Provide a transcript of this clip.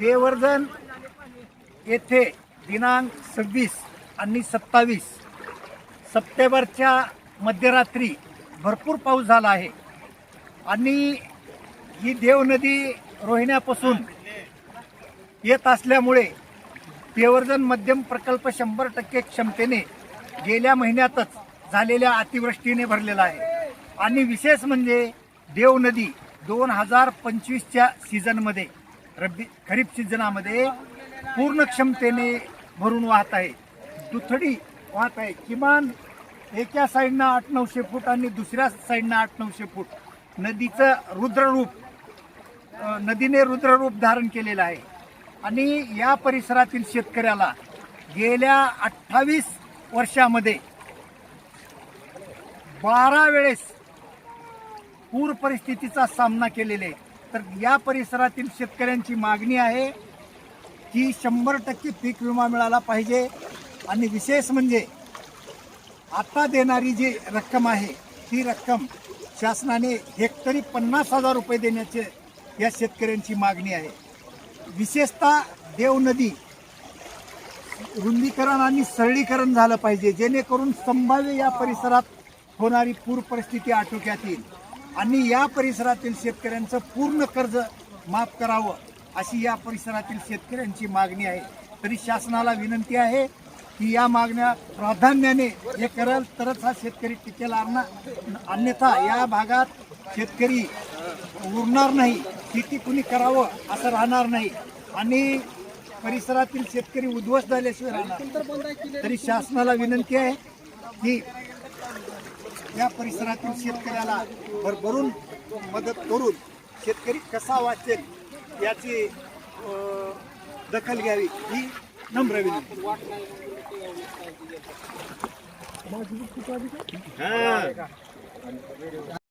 देवर्धन येथे दिनांक सव्वीस आणि सत्तावीस सप्टेंबरच्या मध्यरात्री भरपूर पाऊस झाला आहे. आणि ही देव नदी रोहिण्यापासून येत असल्यामुळे देवर्धन मध्यम प्रकल्प शंभर टक्के क्षमतेने गेल्या महिन्यातच झालेल्या अतिवृष्टीने भरलेला आहे. आणि विशेष म्हणजे देव नदी दोन हजार पंचवीसच्या सीझनमध्ये रब्बी खरीप सीझनामध्ये पूर्ण क्षमतेने भरून वाहत आहे. दुथडी वाहत आहे. किमान एका साईडनं आठ नऊशे फूट आणि दुसऱ्या साईडनं आठ नऊशे फूट. नदीचं रुद्ररूप नदीने रुद्ररूप धारण केलेलं आहे. आणि या परिसरातील शेतकऱ्याला गेल्या अठ्ठावीस वर्षामध्ये बारा वेळेस पूर परिस्थितीचा सामना केलेले आहे. तर या परिसरातील शेतकऱ्यांची मागणी आहे की शंभर टक्के पीक विमा मिळाला पाहिजे. आणि विशेष म्हणजे आता देणारी जी रक्कम आहे ती रक्कम शासनाने हेक्टरी पन्नास हजार रुपये देण्याचे या शेतकऱ्यांची मागणी आहे. विशेषतः देव नदी रुंदीकरण आणि सरळीकरण झालं पाहिजे जेणेकरून संभाव्य या परिसरात होणारी पूर परिस्थिती आटोक्यात येईल. आणि या परिसरातील शेतकऱ्यांचं पूर्ण कर्ज माफ करावं अशी या परिसरातील शेतकऱ्यांची मागणी आहे. तरी शासनाला विनंती आहे की या मागण्या प्राधान्याने हे कराल तरच हा शेतकरी टिकेल आणा- अन्यथा या भागात शेतकरी उरणार नाही शेती कुणी करावं असं राहणार नाही. आणि परिसरातील शेतकरी उद्ध्वस्त झाल्याशिवाय राहणार तरी शासनाला विनंती आहे की या परिसरातील शेतकऱ्याला भरभरून मदत करून शेतकरी कसा वाचेल याची दखल घ्यावी ही नम्र विनंती.